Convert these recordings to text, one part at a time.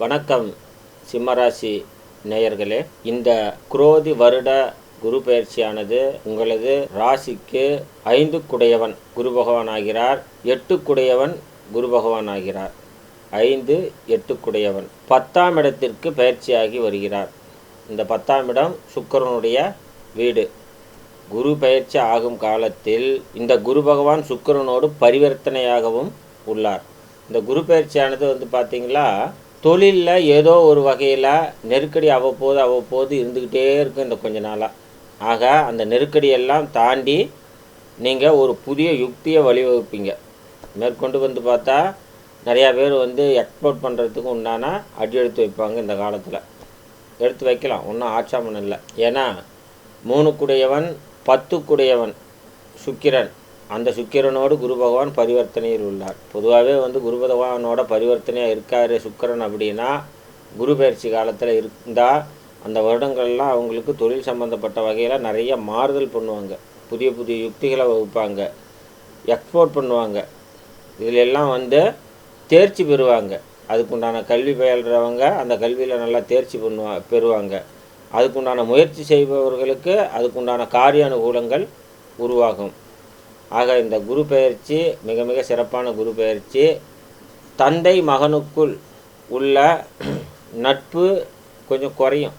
வணக்கம் சிம்மராசி நேயர்களே. இந்த குரோதி வருட குரு பயிற்சியானது உங்களது ராசிக்கு ஐந்து குடையவன் குரு பகவான் ஆகிறார் எட்டு குடையவன் குரு பகவான் ஆகிறார் ஐந்து எட்டு குடையவன் பத்தாம் இடத்திற்கு பயிற்சியாகி வருகிறார். இந்த பத்தாம் இடம் சுக்கிரனுடைய வீடு. குரு பயிற்சி ஆகும் காலத்தில் இந்த குரு பகவான் சுக்கிரனோடு பரிவர்த்தனையாகவும் உள்ளார். இந்த குரு பயிற்சியானது வந்து பார்த்தீங்களா தொழிலில் ஏதோ ஒரு வகையில் நெருக்கடி அவ்வப்போது அவ்வப்போது இருந்துக்கிட்டே இருக்கும் இந்த கொஞ்ச நாளாக ஆக அந்த நெருக்கடியெல்லாம் தாண்டி நீங்கள் ஒரு புதிய யுக்தியை வழிவகுப்பீங்க. மேற்கொண்டு வந்து பார்த்தா நிறையா பேர் வந்து எக்ஸ்போர்ட் பண்ணுறதுக்கு உண்டான அடி எடுத்து வைப்பாங்க இந்த காலத்தில். எடுத்து வைக்கலாம் ஒன்றும் ஆட்சாமன் இல்லை. ஏன்னா மூணு குடையவன் பத்து குடையவன் சுக்கிரன். அந்த சுக்கிரனோடு குரு பகவான் பரிவர்த்தனையில் உள்ளார். பொதுவாகவே வந்து குரு பகவானோட பரிவர்த்தனையாக இருக்கார் சுக்கிரன் அப்படின்னா குரு பயிற்சி காலத்தில் இருந்தால் அந்த வருடங்கள்லாம் அவங்களுக்கு தொழில் சம்மந்தப்பட்ட வகையில் நிறைய மாறுதல் பண்ணுவாங்க. புதிய புதிய யுக்திகளை வகுப்பாங்க. எக்ஸ்போர்ட் பண்ணுவாங்க. இதில் எல்லாம் வந்து தேர்ச்சி பெறுவாங்க. அதுக்குண்டான கல்வி பயில்றவங்க அந்த கல்வியில் நல்லா தேர்ச்சி பண்ணுவா பெறுவாங்க. அதுக்குண்டான முயற்சி செய்பவர்களுக்கு அதுக்குண்டான காரிய அனுகூலங்கள் உருவாகும். ஆக இந்த குரு பெயர்ச்சி மிக மிக சிறப்பான குரு பெயர்ச்சி. தந்தை மகனுக்குள் உள்ள நட்பு கொஞ்சம் குறையும்.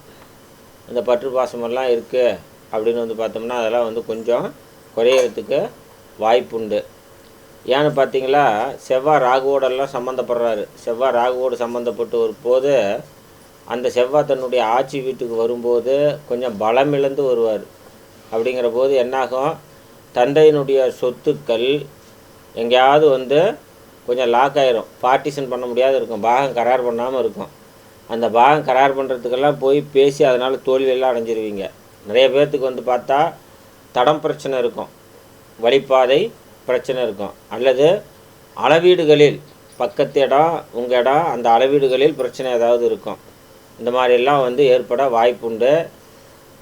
இந்த பற்று பாசமெல்லாம் இருக்குது அப்படின்னு வந்து பார்த்தோம்னா அதெல்லாம் வந்து கொஞ்சம் குறையறதுக்கு வாய்ப்புண்டு. ஏன்னு பார்த்தீங்களா செவ்வாய் ராகுவோடெல்லாம் சம்மந்தப்படுறாரு செவ்வாய் ராகுவோடு சம்மந்தப்பட்டு ஒரு போது அந்த செவ்வாய் தன்னுடைய ஆட்சி வீட்டுக்கு வரும்போது கொஞ்சம் பலம் இழந்து வருவார். அப்படிங்கிற போது என்னாகும்? தந்தையினுடைய சொத்துக்கள் எங்கேயாவது வந்து கொஞ்சம் லாக் ஆயிரும். பார்ட்டிஷன் பண்ண முடியாது இருக்கும். பாகம் கரார் பண்ணாமல் இருக்கும். அந்த பாகம் கரார் பண்ணுறதுக்கெல்லாம் போய் பேசி அதனால் தோல்வியெல்லாம் அடைஞ்சிருவீங்க. நிறைய பேர்த்துக்கு வந்து பார்த்தா தடம் பிரச்சனை இருக்கும். வழிப்பாதை பிரச்சனை இருக்கும். அல்லது அளவீடுகளில் பக்கத்து இடம் உங்கள் இடம் அந்த அளவீடுகளில் பிரச்சனை ஏதாவது இருக்கும். இந்த மாதிரியெல்லாம் வந்து ஏற்பட வாய்ப்புண்டு.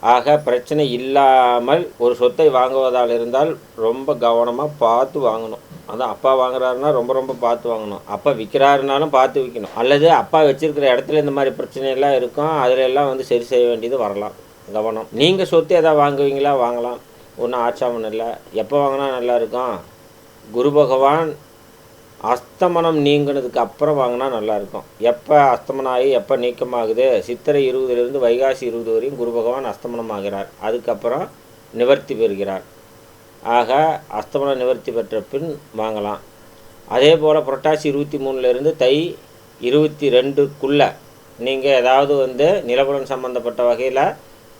ஆக பிரச்சனை இல்லாமல் ஒரு சொத்தை வாங்குவதால் இருந்தால் ரொம்ப கவனமாக பார்த்து வாங்கணும். அதான் அப்பா வாங்குறாருன்னா ரொம்ப ரொம்ப பார்த்து வாங்கணும். அப்பா விற்கிறாருனாலும் பார்த்து விற்கணும் அல்லது அப்பா வச்சிருக்கிற இடத்துல இந்த மாதிரி பிரச்சனையெல்லாம் இருக்கும். அதில் எல்லாம் வந்து சரி செய்ய வேண்டியது வரலாம். கவனம். நீங்கள் சொத்து எதாவது வாங்குவீங்களா? வாங்கலாம். ஒன்றும் ஆட்சாமன் இல்லை. எப்போ வாங்கினா நல்லாயிருக்கும் குரு பகவான் அஸ்தமனம் நீங்கினதுக்கு அப்புறம் வாங்கினா நல்லாயிருக்கும். எப்போ அஸ்தமனம் ஆகி எப்போ நீக்கமாகுது? சித்திரை இருபதுலேருந்து வைகாசி இருபது வரையும் குரு பகவான் அஸ்தமனம் ஆகிறார் அதுக்கப்புறம் நிவர்த்தி பெறுகிறார். ஆக அஸ்தமனம் நிவர்த்தி பெற்ற பின் வாங்கலாம். அதே போல் புரட்டாசி இருபத்தி மூணுலேருந்து தை இருபத்தி ரெண்டுக்குள்ளே நீங்கள் ஏதாவது வந்து நிலபுலம் சம்மந்தப்பட்ட வகையில்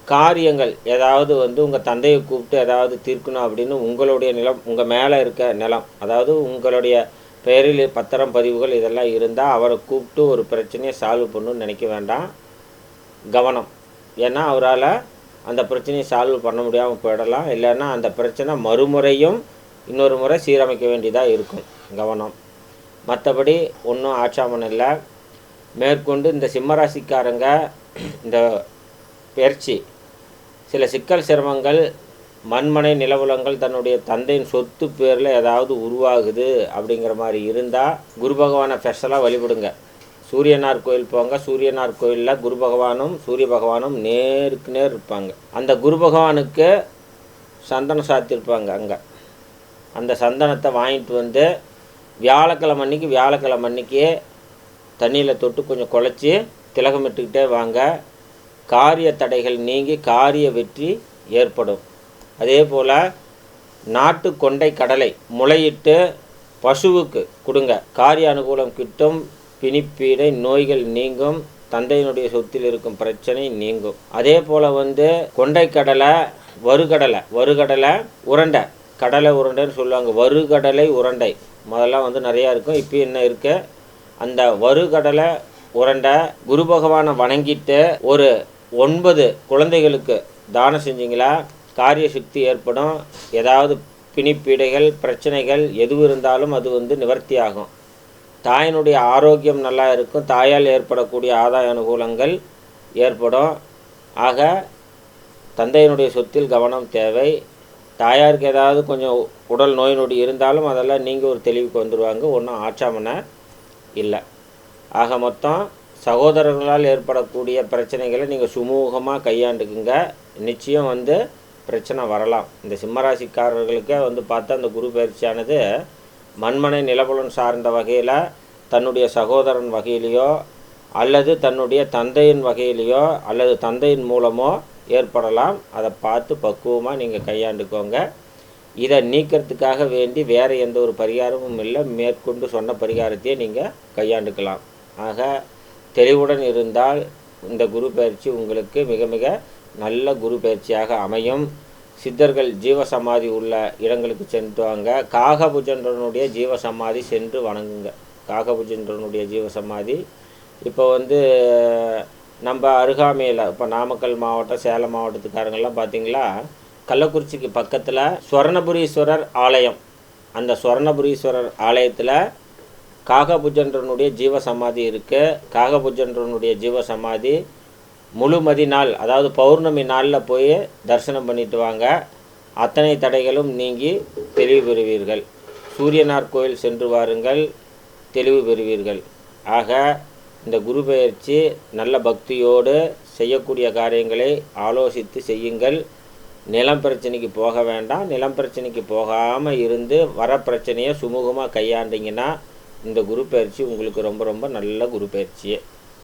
காரியங்கள் ஏதாவது வந்து உங்கள் தந்தையை கூப்பிட்டு ஏதாவது தீர்க்கணும் அப்படின்னு உங்களுடைய நிலம் உங்கள் மேலே இருக்க நிலம் அதாவது உங்களுடைய பெயரில் பத்திரம் பதிவுகள் இதெல்லாம் இருந்தால் அவரை கூப்பிட்டு ஒரு பிரச்சனையை சால்வ் பண்ணணும்னு நினைக்க வேண்டாம். கவனம். ஏன்னா அவரால் அந்த பிரச்சனையை சால்வ் பண்ண முடியாமல் போயிடலாம். இல்லைன்னா அந்த பிரச்சனை மறுமுறையும் இன்னொரு முறை சீரமைக்க வேண்டியதாக இருக்கும். கவனம். மற்றபடி ஒன்றும் ஆட்சாமன் இல்லை. மேற்கொண்டு இந்த சிம்மராசிக்காரங்க இந்த பயிற்சி சில சிக்கல் சிரமங்கள் மண்மனை நிலவுலங்கள் தன்னுடைய தந்தையின் சொத்து பேரில் ஏதாவது உருவாகுது அப்படிங்கிற மாதிரி இருந்தால் குரு பகவானை ஸ்பெஷலாக வழிபடுங்க. சூரியனார் கோயில் போங்க. சூரியனார் கோயிலில் குரு பகவானும் சூரிய பகவானும் நேருக்கு நேர் இருப்பாங்க. அந்த குரு பகவானுக்கு சந்தனம் சாத்தியிருப்பாங்க அங்கே. அந்த சந்தனத்தை வாங்கிட்டு வந்து வியாழக்கிழமை அன்னைக்கு வியாழக்கிழமை அன்னைக்கு தண்ணியில் தொட்டு கொஞ்சம் குழச்சி திலகமிட்டுக்கிட்டே வாங்க. காரிய தடைகள் நீங்கி காரிய வெற்றி ஏற்படும். அதே போல் நாட்டு கொண்டை கடலை முளையிட்டு பசுவுக்கு கொடுங்க. காரிய அனுகூலம் கிட்டும் பிணிப்பீடை நோய்கள் நீங்கும் தந்தையினுடைய சொத்தில் இருக்கும் பிரச்சனை நீங்கும். அதே போல் வந்து கொண்டை கடலை வறுகடலை வறுகடலை உருண்டை. கடலை உருண்டைன்னு சொல்லுவாங்க. வறுகடலை உருண்டை. முதல்ல வந்து நிறையா இருக்கும். இப்போ என்ன இருக்கு? அந்த வறுகடலை உருண்டை குரு பகவானை வணங்கிட்டு ஒரு ஒன்பது குழந்தைகளுக்கு தானம் செஞ்சிங்களா? காரிய சக்தி ஏற்படும். ஏதாவது பிணிப்பீடைகள் பிரச்சனைகள் எது இருந்தாலும் அது வந்து நிவர்த்தி ஆகும் தாயினுடைய ஆரோக்கியம் நல்லா இருக்கும். தாயால் ஏற்படக்கூடிய ஆதாய அனுகூலங்கள் ஏற்படும். ஆக தந்தையினுடைய சொத்தில் கவனம் தேவை. தாயாருக்கு ஏதாவது கொஞ்சம் உடல் நோய் நொடி இருந்தாலும் அதெல்லாம் நீங்கள் ஒரு தெளிவுக்கு வந்துடுவாங்க ஒன்றும் ஆச்சாமனை இல்லை. ஆக மொத்தம் சகோதரர்களால் ஏற்படக்கூடிய பிரச்சனைகளை நீங்கள் சுமூகமாக கையாண்டுக்குங்க. நிச்சயம் வந்து பிரச்சனை வரலாம். இந்த சிம்மராசிக்காரர்களுக்கே வந்து பார்த்தா அந்த குரு பயிற்சியானது மண்மனை நிலபுலன் சார்ந்த வகையில் தன்னுடைய சகோதரன் வகையிலையோ அல்லது தன்னுடைய தந்தையின் வகையிலையோ அல்லது தந்தையின் மூலமோ ஏற்படலாம். அதை பார்த்து பக்குவமாக நீங்கள் கையாண்டுக்கோங்க. இதை நீக்கிறதுக்காக வேண்டி வேறு எந்த ஒரு பரிகாரமும் இல்லை. மேற்கொண்டு சொன்ன பரிகாரத்தையே நீங்கள் கையாண்டுக்கலாம். ஆக தெளிவுடன் இருந்தால் இந்த குரு பயிற்சி உங்களுக்கு மிக மிக நல்ல குரு பயிற்சியாக அமையும். சித்தர்கள் ஜீவசமாதி உள்ள இடங்களுக்கு சென்று வாங்க. காகபுஜன்றனுடைய ஜீவசமாதி சென்று வணங்குங்க. காகபுஜன்றனுடைய ஜீவசமாதி. இப்போ வந்து நம்ம அருகாமையில் இப்போ நாமக்கல் மாவட்டம் சேலம் மாவட்டத்துக்காரங்கெல்லாம் பார்த்தீங்களா? கள்ளக்குறிச்சிக்கு பக்கத்தில் ஸ்வர்ணபுரீஸ்வரர் ஆலயம். அந்த ஸ்வர்ணபுரீஸ்வரர் ஆலயத்தில் காகபுஜன்றனுடைய ஜீவசமாதி இருக்குது காகபுஜன்றனுடைய ஜீவசமாதி முழுமதி நாள் அதாவது பௌர்ணமி நாளில் போய் தரிசனம் பண்ணிட்டு வாங்க. அத்தனை தடைகளும் நீங்கி தெளிவு பெறுவீர்கள். சூரியனார் கோயில் சென்று வாருங்கள் தெளிவு பெறுவீர்கள். ஆக இந்த குரு பயிற்சி நல்ல பக்தியோடு செய்யக்கூடிய காரியங்களை ஆலோசித்து செய்யுங்கள். நிலம் பிரச்சனைக்கு போக வேண்டாம். நிலம் பிரச்சனைக்கு போகாமல் இருந்து வர பிரச்சனையை சுமூகமாக கையாண்டிங்கன்னா இந்த குரு பயிற்சி உங்களுக்கு ரொம்ப ரொம்ப நல்ல குரு பயிற்சியே